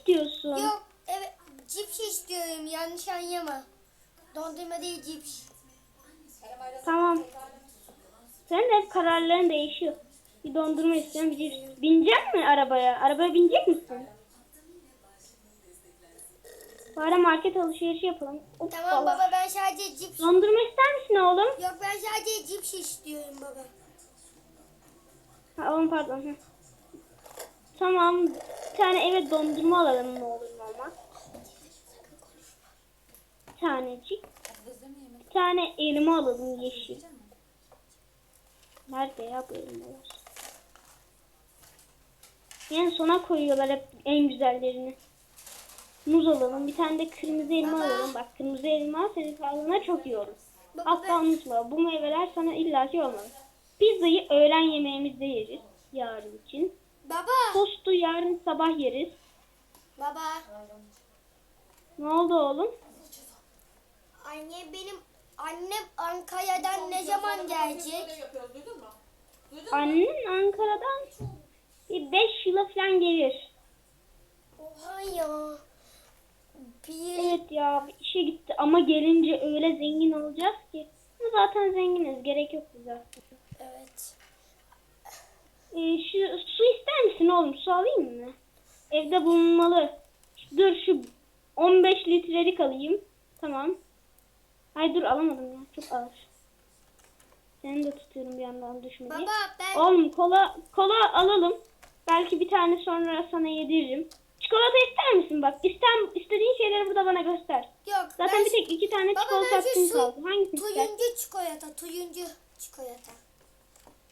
istiyorsun? Yok evet cips istiyorum yanlış anlama. Dondurma değil cips. Tamam. Senin de hep kararların değişiyor. Bir dondurma istiyorum, bir cips. Binecek mi arabaya? Arabaya binecek misin? Bari market alışverişi yapalım. Hoppala. Tamam baba ben sadece cips. Dondurma ister misin oğlum? Yok ben sadece cips istiyorum baba. Ha, oğlum pardon. Tamam. Tane eve dondurma alalım ne olur ne olmaz. Bir tanecik. Bir tane elma alalım yeşil. Nerede ya bu elmalar? Yani sona koyuyorlar hep en güzellerini. Muz alalım. Bir tane de kırmızı elma Baba. alalım. Bak kırmızı elma senin sağlığına çok iyi olur. Asla unutma. Bu meyveler sana illaki olmalı. Pizzayı öğlen yemeğimizde yeriz. Yarın için. Baba Tostu yarın sabah yeriz. baba Ne oldu oğlum? anne benim annem Ankara'dan ne zaman gelecek? Annen Ankara'dan bir 5 yıla falan gelir. Oha ya. Bir Evet ya işe gitti ama gelince öyle zengin olacağız ki. Zaten zenginiz. Gerek yok bize evet. Ee, şu su ister misin oğlum? Su alayım mı? Evde bulunmalı. Dur şu 15 litrelik alayım. Tamam. Ay dur alamadım ya. Çok ağır. Seni de tutuyorum bir yandan düşme diye. Baba ben Oğlum kola kola alalım. Belki bir tane sonra sana yediririm. Çikolata ister misin bak? İsten, istediğin şeyleri burada bana göster. yok Zaten ben bir tek iki tane Baba, çikolata hakkın kaldı. Hangisini ister? tuyuncu çikolata, tuyuncu çikolata.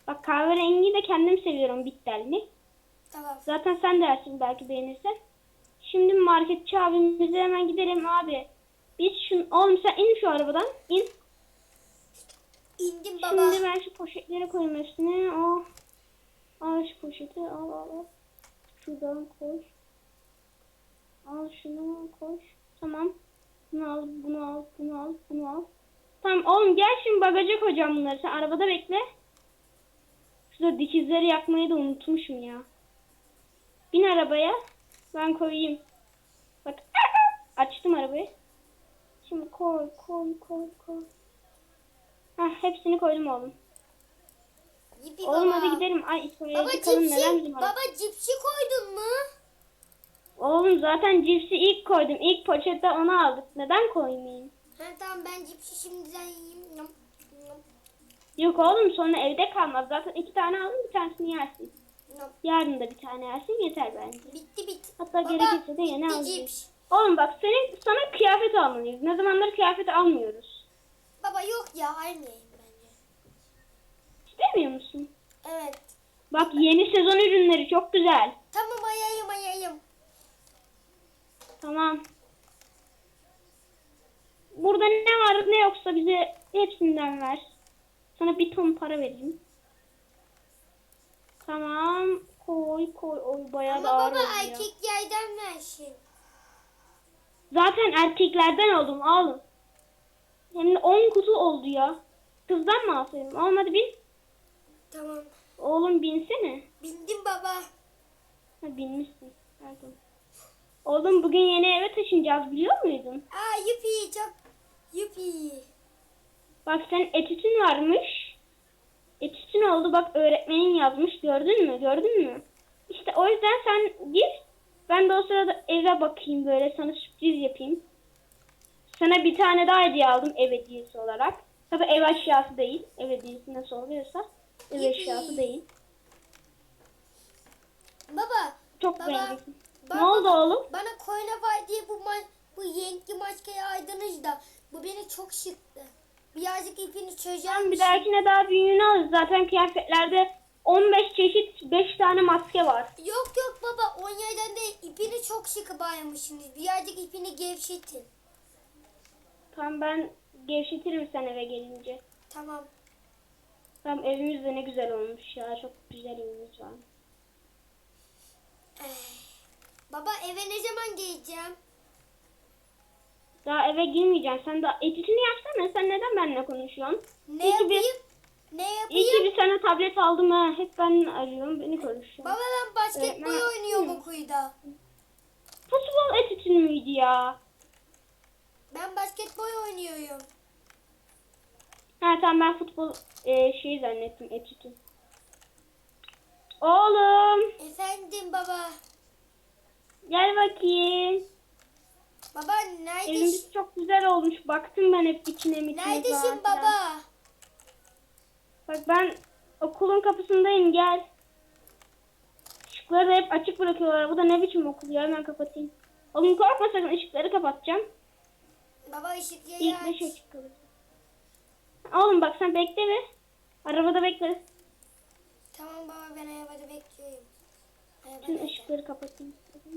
Bak kahverengiyi de kendim seviyorum bitterli. Tamam. Zaten sen dersin belki beğenirsen. Şimdi marketçi abimize hemen gidelim abi. Biz şun oğlum sen in şu arabadan. İn. İndim baba. Şimdi ben şu poşetleri koyayım üstüne. O. Al şu poşeti al al al. Şuradan koy. Al şunu koy. Tamam. Bunu al, bunu al, bunu al, bunu al. Tamam oğlum gel şimdi bagaja koyacağım bunları. Sen arabada bekle. Şurada dikizleri yakmayı da unutmuşum ya. Bin arabaya. Ben koyayım. Bak açtım arabayı. Şimdi koy koy koy koy. Hah hepsini koydum oğlum. Yipi Oğlum baba. hadi gidelim. Ay İsmail'e Baba çıkalım neden cipsi, bizim araba? baba cipsi koydun mu? Oğlum zaten cipsi ilk koydum. İlk poşette onu aldık. Neden koymayayım? Ha tamam ben cipsi şimdiden yiyeyim. Yok oğlum sonra evde kalmaz. Zaten iki tane aldım bir tanesini yersin. nom. Yarın da bir tane yersin yeter bence. Bitti bitti. Hatta Baba, gerekirse de yeni cips. Oğlum bak senin sana kıyafet almalıyız. Ne zamandır kıyafet almıyoruz. Baba yok ya almayayım bence. İstemiyor musun? Evet. Bak yeni sezon ürünleri çok güzel. Tamam ayayım ayayım. Tamam. Burada ne var ne yoksa bize hepsinden ver. Sana bir ton para vereyim. Tamam. Koy koy. Oy bayağı Ama ağır baba oldu ya. erkek yerden versin. Zaten erkeklerden oldum oğlum. Hem de 10 kutu oldu ya. Kızdan mı alsaydım? Olmadı bin. Tamam. Oğlum binsene. Bindim baba. Ha binmişsin. Pardon. Oğlum bugün yeni eve taşınacağız biliyor muydun? Aa yupi çok yupi. Bak sen etütün varmış. Etütün oldu bak öğretmenin yazmış gördün mü gördün mü? İşte o yüzden sen gir. Ben de o sırada eve bakayım böyle sana sürpriz yapayım. Sana bir tane daha hediye aldım ev hediyesi olarak. Tabi ev eşyası değil. Ev hediyesi nasıl oluyorsa ev Yippee. eşyası değil. Baba. Çok Baba, baba, Ne oldu oğlum? Bana koyuna var diye bu ma bu renkli maskeyi aydınız da bu beni çok şıktı. Birazcık ipini çözeceğim. Bir dahakine daha büyüğünü alırız. Zaten kıyafetlerde 15 çeşit 5 tane maske var. Yok yok baba on yerden de ipini çok sıkı bağlamışsınız. Birazcık ipini gevşetin. Tamam ben gevşetirim sen eve gelince. Tamam. Tamam evimiz de ne güzel olmuş ya. Çok güzel evimiz var. Baba eve ne zaman geleceğim? Daha eve girmeyeceksin. Sen daha etütünü yapsana. Sen neden benimle konuşuyorsun? Ne İyi ki bir- yapayım? Ne İyi ki yapayım? bir sana tablet aldım ha. Hep ben arıyorum. Beni konuşuyor. Baba ben basketbol Öğretmen- oynuyorum Hı. okulda. Futbol etütünü müydü ya? Ben basketbol oynuyorum. Ha tamam ben futbol e, şeyi zannettim etütü. Oğlum Efendim baba. gel bakayım. Baba neredesin? Evimiz çok güzel olmuş. Baktım ben hep içine mi Neredesin baba? Bak ben okulun kapısındayım gel. Işıkları da hep açık bırakıyorlar. Bu da ne biçim okul ya hemen kapatayım. Oğlum korkma sakın ışıkları kapatacağım. Baba ışık yayı İlk aç. beş açık kalır. Oğlum bak sen bekle mi? Arabada bekle. Tamam baba ben arabada bekliyorum. Arabada Şimdi ışıkları kapatayım. Ya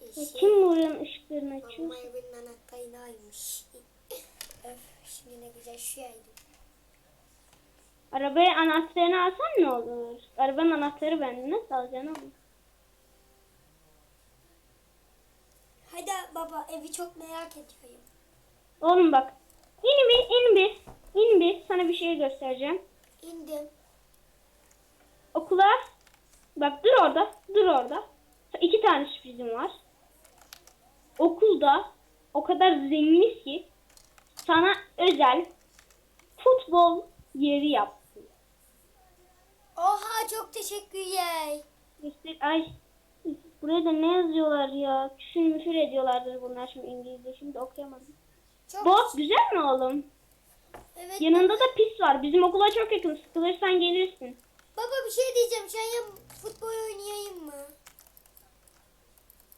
Şey, kim buranın ışıklarını açıyor? Babam evinin anahtarını almış. Öf, şimdi ne güzel şu yaydı. Arabaya anahtarını alsan ne olur? Arabanın anahtarı bende. Nasıl alacaksın oğlum? Hadi baba evi çok merak ediyorum. Oğlum bak. İn bir, in bir. in bir. Sana bir şey göstereceğim. İndim. Okula. Bak dur orada. Dur orada. İki tane sürprizim var. Okulda o kadar zenginiz ki sana özel futbol yeri yaptım. Oha çok teşekkürler. Göster ay buraya da ne yazıyorlar ya? Küfür müfür ediyorlardır bunlar şimdi İngilizce. Şimdi okuyamadım. Çok Bot güzel mi oğlum? Evet. Yanında da pis var. Bizim okula çok yakın. Sıkılırsan gelirsin. Baba bir şey diyeceğim. Sen ya futbol oynayayım mı?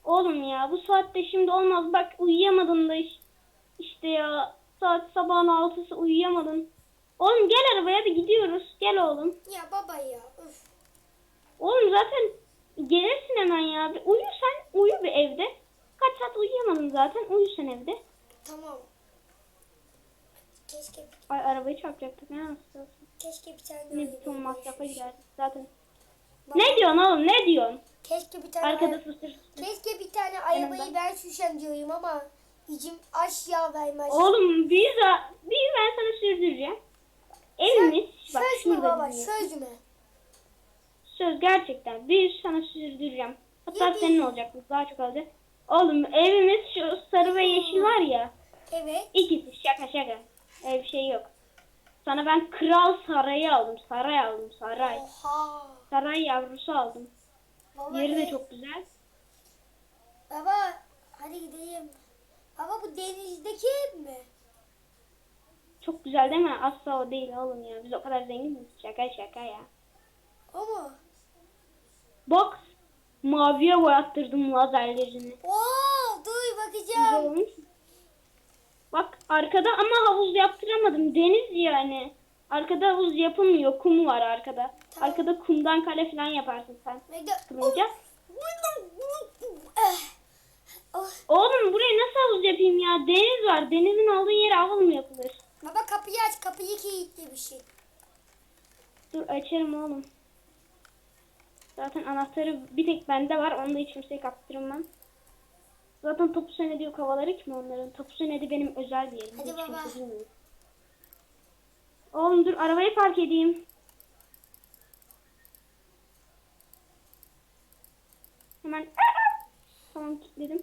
Oğlum ya bu saatte şimdi olmaz. Bak uyuyamadın da iş- işte ya. Saat sabahın altısı uyuyamadın. Oğlum gel arabaya hadi gidiyoruz. Gel oğlum. Ya baba ya. Üf. Oğlum zaten gelirsin hemen ya. Bir uyu sen. Uyu bir evde. Kaç saat uyuyamadın zaten. Uyu sen evde. Tamam. Keşke Ay arabayı çarpacaktık. Ne olsun. keşke bir tane Ne bütün masrafa giderdik zaten. Ne diyorsun oğlum ne diyorsun? Keşke bir tane Arkada fısır. Keşke bir tane arabayı Yanımda. ben sürsem diyorum ama gücüm aşağı vermez. Oğlum bir, bir ben sana sürdüreceğim. Evimiz bak Söz mü baba söz mü? Söz gerçekten bir sana sürdüreceğim. Hatta Yemin. senin olacak bu daha çok olacak. Oğlum evimiz şu sarı ve yeşil var ya. Evet. İkisi şaka şaka. Öyle bir şey yok. Sana ben kral sarayı aldım. Saray aldım saray. Oha. Saray yavrusu aldım. Baba, Yeri de çok güzel. Baba hadi gidelim. Baba bu denizdeki ev mi? Çok güzel değil mi? Asla o değil oğlum ya. Biz o kadar zengin miyiz? Şaka şaka ya. O mu? Bak maviye boyattırdım lazerlerini. Oo Güzel bakacağım. olmuş. Bak arkada ama havuz yaptıramadım. Deniz yani. Arkada havuz yapılmıyor. Kum var arkada. Tamam. Arkada kumdan kale falan yaparsın sen. Kırınca. Eh. Oh. Oğlum buraya nasıl havuz yapayım ya? Deniz var. Denizin olduğu yere havuz mu yapılır? Baba kapıyı aç kapıyı kilitlemişsin. Dur açarım oğlum. Zaten anahtarı bir tek bende var. Onu da hiç kimseye kaptırmam. Zaten topu senedi yok havaları kim onların? Topu senedi benim özel bir yerim. Hadi hiç baba. bilmiyor. Oğlum dur arabayı park edeyim. Hemen tamam kilitledim.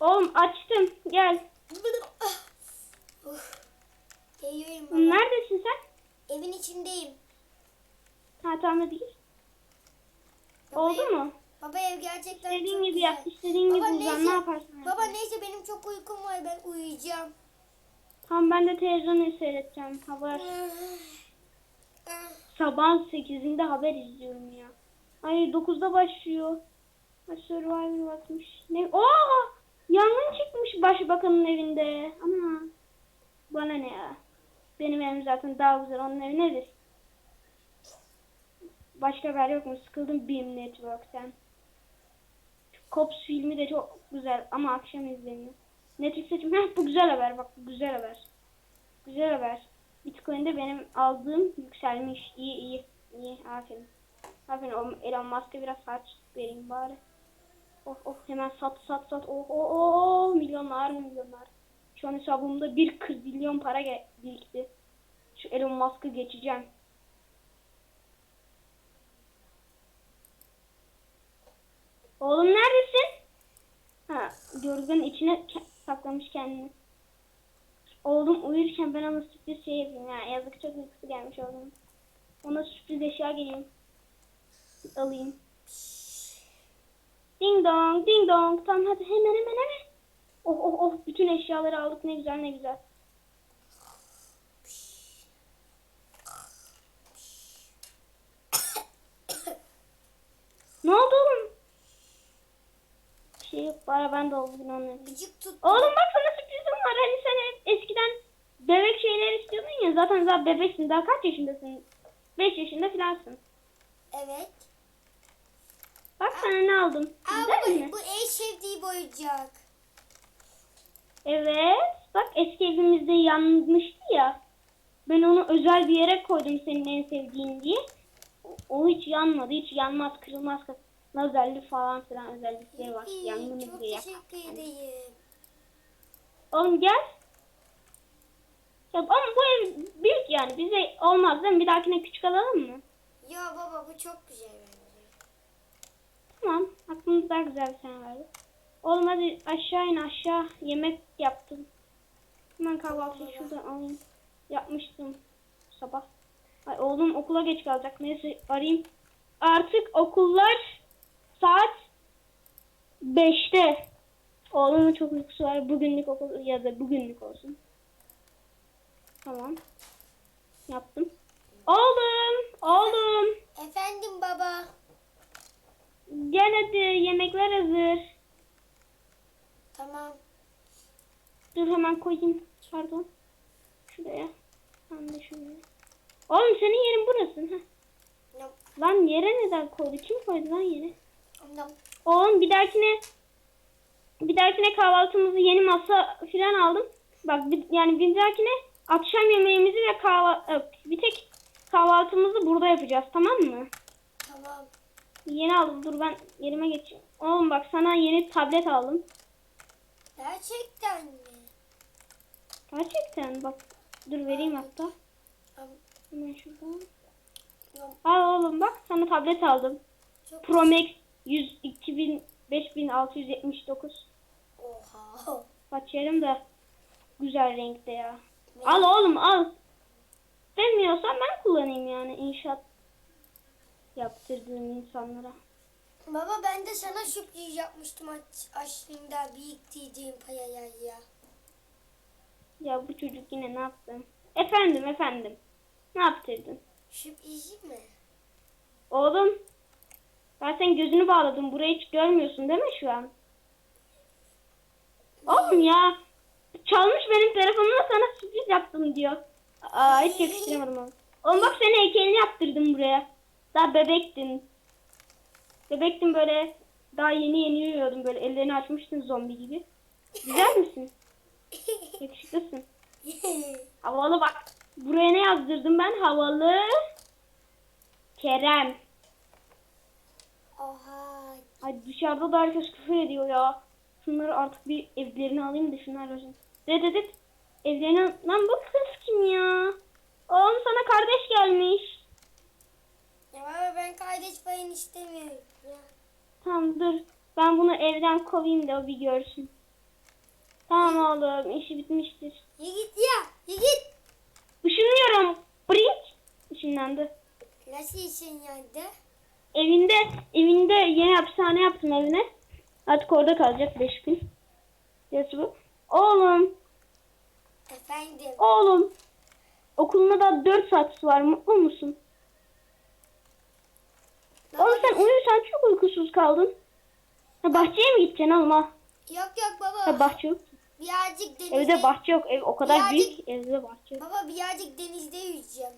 Oğlum açtım gel. Geliyorum baba. Neredesin sen? Evin içindeyim. Ha tamam hadi gir. Baba Oldu ev- mu? Baba ev gerçekten İstediğin çok gibi güzel. yap, istediğin gibi Baba uzan, neyse, ne yaparsın? Baba neyse benim çok uykum var ben uyuyacağım. Tamam ben de televizyonu seyredeceğim. Haber. Sabahın 8'inde haber izliyorum ya. Ay 9'da başlıyor. Survivor bakmış. Ne? Aa! Yangın çıkmış başbakanın evinde. Ama bana ne ya? Benim evim zaten daha güzel. Onun evi nedir? Başka haber yok mu? Sıkıldım Beam Network'ten. Cops filmi de çok güzel ama akşam izleniyor. Netflix seçim. Heh, bu güzel haber. Bak bu güzel haber. Güzel haber. Bitcoin'de benim aldığım yükselmiş. İyi iyi. iyi. Aferin. Aferin. Elon Musk'a biraz harç vereyim bari. Of of hemen sat sat sat. Oh oh oh. oh milyonlar milyonlar. Şu an hesabımda bir kırdilyon para birikti. Şu Elon Musk'ı geçeceğim. Oğlum neredesin? Ha, yorganın içine saklamış kendini. Oğlum uyurken ben ona sürpriz şey yapayım. Ya, yazık çok uykusu gelmiş oğlum. Ona sürpriz eşya geleyim. Alayım. Ding dong, ding dong. Tamam hadi hemen hemen hemen. Oh oh oh bütün eşyaları aldık ne güzel ne güzel. ne oldu oğlum? Bir şey yok bari ben de oldu onları. Gıcık tut. Oğlum bak sana sürprizim var. Hani sen hep eskiden bebek şeyler istiyordun ya. Zaten daha bebeksin. Daha kaç yaşındasın? 5 yaşında filansın. Evet. Bak sana ne aldım. Aa, Güzel bu, bu en sevdiği oyuncak. Evet. Bak eski evimizde yanmıştı ya. Ben onu özel bir yere koydum senin en sevdiğin diye. O- O hiç yanmadı. Hiç yanmaz, kırılmaz. Lazerli falan filan özellikleri var. İyi, Yangını çok ederim. Oğlum gel. Ya ama bu ev büyük yani. Bize olmaz değil mi? Bir dahakine küçük alalım mı? Ya baba bu çok güzel bence. Tamam. Aklımız daha güzel bir tane vardı. Oğlum hadi aşağı in aşağı. Yemek yaptım. Hemen kahvaltıyı şuradan alayım. Yapmıştım sabah. Ay oğlum okula geç kalacak. Neyse arayayım. Artık okullar saat 5'te. Oğlumun çok uykusu var. Bugünlük okul ya da bugünlük olsun. Tamam. Yaptım. Oğlum, oğlum. Efendim baba. Gel hadi yemekler hazır. Tamam. Dur hemen koyayım. Pardon. Şuraya. Ben de şuraya. Oğlum senin yerin burası. Heh. Lan yere neden koydu? Kim koydu lan yere? Oğlum bir dahakine bir dahakine kahvaltımızı yeni masa filan aldım. Bak bir, yani bir dahakine akşam yemeğimizi ve kahvaltı bir tek kahvaltımızı burada yapacağız tamam mı? Tamam. Yeni aldım. Dur ben yerime geçeyim. Oğlum bak sana yeni tablet aldım. Gerçekten mi? Gerçekten bak. Dur vereyim hatta. Hemen şuradan. Al oğlum bak sana tablet aldım. Çok Pro Max 100 2000 5679. Oha. Açarım da güzel renkte ya. Al oğlum al. Sevmiyorsan ben kullanayım yani inşaat yaptırdığım insanlara. Baba ben de sana sürpriz yapmıştım aç, aslında biriktirdiğim parayla ya. Ya bu çocuk yine ne yaptı? Efendim efendim. Ne yaptırdın? Sürprizi mi? Oğlum ben senin gözünü bağladım. Burayı hiç görmüyorsun değil mi şu an? Oğlum ya. Çalmış benim telefonumu sana sürpriz yaptım diyor. Aa hiç yakıştıramadım onu. Oğlum bak senin heykelini yaptırdım buraya. Daha bebektin. Bebektin böyle. Daha yeni yeni yürüyordun böyle. Ellerini açmıştın zombi gibi. Güzel misin? Yakışıklısın. Havalı bak. Buraya ne yazdırdım ben? Havalı. Kerem. Oha. Ay dışarıda da herkes küfür ediyor ya. Şunları artık bir evlerine alayım da şunlar olsun. Dedet dedet. Evlerine... Lan bu kız kim ya? Oğlum sana kardeş gelmiş. Ya baba ben kardeş payını istemiyorum. Ya. Tamam dur. Ben bunu evden kovayım da o bir görsün. Tamam oğlum işi bitmiştir. Ya git ya. Ya git. Işınlıyorum. Brink. Işınlandı. Nasıl işin yandı? Evinde evinde yeni hapishane yaptım evine. Artık orada kalacak 5 gün. Yes bu. Oğlum, Efendim. oğlum. Okuluna da 4 saat var. Mutlu musun? Oğlum sen uyursan çok uykusuz kaldın. Ha, bahçeye mi gideceksin oğlum ha? Yok yok baba. Ha, bahçe yok. Birazcık denizde. Evde bahçe yok. Ev o kadar Birazcık- büyük. Evde bahçe yok. Baba birazcık denizde yüzeceğim.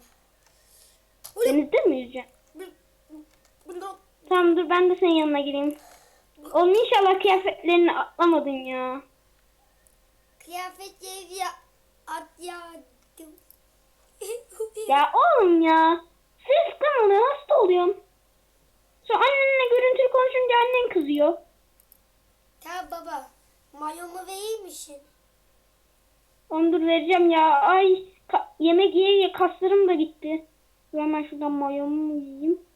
Denizde mi yüzeceksin? Tamam dur ben de senin yanına geleyim. Oğlum inşallah kıyafetlerini atlamadın ya. Kıyafetleri ya at yardım. Ya oğlum ya. Sıskın oluyor. Hasta oluyorum. Sonra annenle görüntülü konuşunca annen kızıyor. tamam baba. Mayomu verir misin? Onu dur vereceğim ya. Ay yemek yiye kaslarım da gitti. Hemen şuradan mayomu yiyeyim.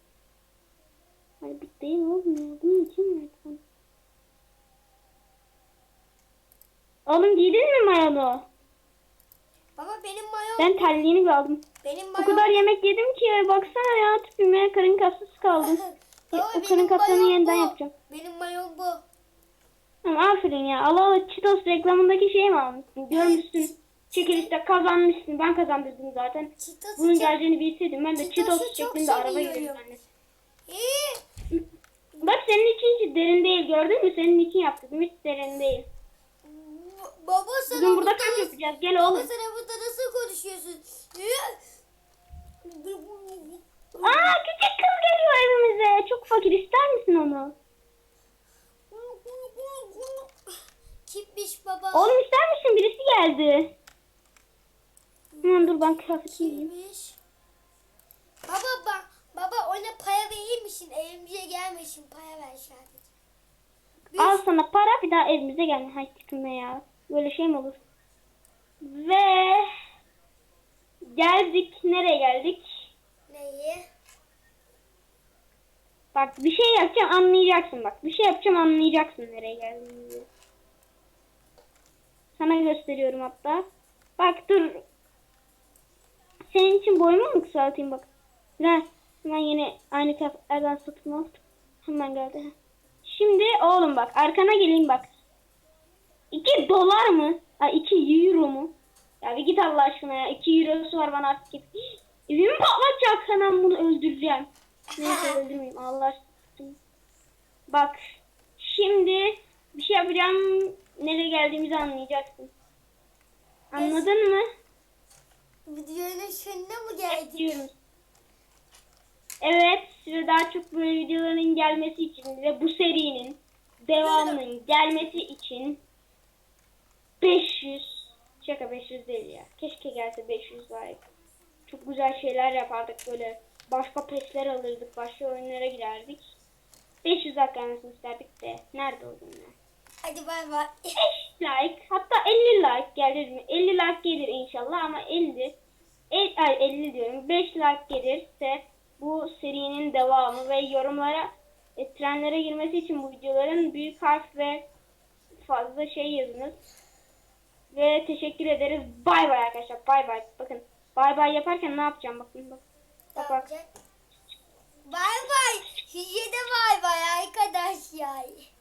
Bir değil ya. Bunun için mi? Tamam. Oğlum giydin mi mayonu? Baba benim mayom. Ben terliğini bir aldım. benim O mayom. kadar yemek yedim ki baksana ya tipime karın kaslısı kaldım. Baba, o karın mayom yeniden bu. yapacağım. Benim mayom bu. Tamam aferin ya. Allah Allah Cheetos reklamındaki şey mi almışsın? Görmüşsün. Çekilişte kazanmışsın. Ben kazandırdım zaten. Cheetos Bunun geleceğini bilseydim ben de Cheetos şeklinde araba zannettim. İyi. Bak senin için hiç derin değil. Gördün mü? Senin için yaptım. Hiç derin değil. Baba sana Bugün burada nasıl- yapacağız. Gel Baba oğlum. sana burada nasıl konuşuyorsun? Aa küçük kız geliyor evimize. Çok fakir. ister misin onu? Kimmiş baba? Oğlum ister misin? Birisi geldi. Hemen dur ben kıyafetimi giyeyim. Kimmiş? Baba bak. Baba ona para verir misin? Evimize gelmesin. Para ver sadece. Biz- Al sana para bir daha evimize gelme. Hay tükürme ya. Böyle şey mi olur? Ve geldik. Nereye geldik? Neyi? Bak bir şey yapacağım anlayacaksın bak. Bir şey yapacağım anlayacaksın nereye geldiğimizi. Sana gösteriyorum hatta. Bak dur. Senin için boyumu mu kısaltayım bak. Ne? Hemen yine aynı kıyafetlerden satın aldım. Hemen geldi. Şimdi oğlum bak arkana geleyim bak. 2 dolar mı? Ha 2 euro mu? Ya bir git Allah aşkına ya. 2 eurosu var bana artık git. Evimi patlatacak hemen bunu öldüreceğim. Neyse öldürmeyeyim Allah aşkına. Bak şimdi bir şey yapacağım. Nereye geldiğimizi anlayacaksın. Anladın mı? Videonun sonuna mı geldik? diyorum. Evet ve daha çok böyle videoların gelmesi için ve bu serinin devamının gelmesi için 500 şaka 500 değil ya. Keşke gelse 500 like. Çok güzel şeyler yapardık böyle. Başka pesler alırdık. Başka oyunlara girerdik. 500 like gelmesini isterdik de. Nerede o günler? Hadi bay bay. 5 like hatta 50 like gelir mi? 50 like gelir inşallah ama 50 el, ay 50 diyorum 5 like gelirse bu serinin devamı ve yorumlara e, trendlere girmesi için bu videoların büyük harf ve fazla şey yazınız. Ve teşekkür ederiz. Bay bay arkadaşlar. Bay bay. Bakın bay bay yaparken ne yapacağım bakın bak. Bak bak. Bay bay. Size de bay bay arkadaşlar.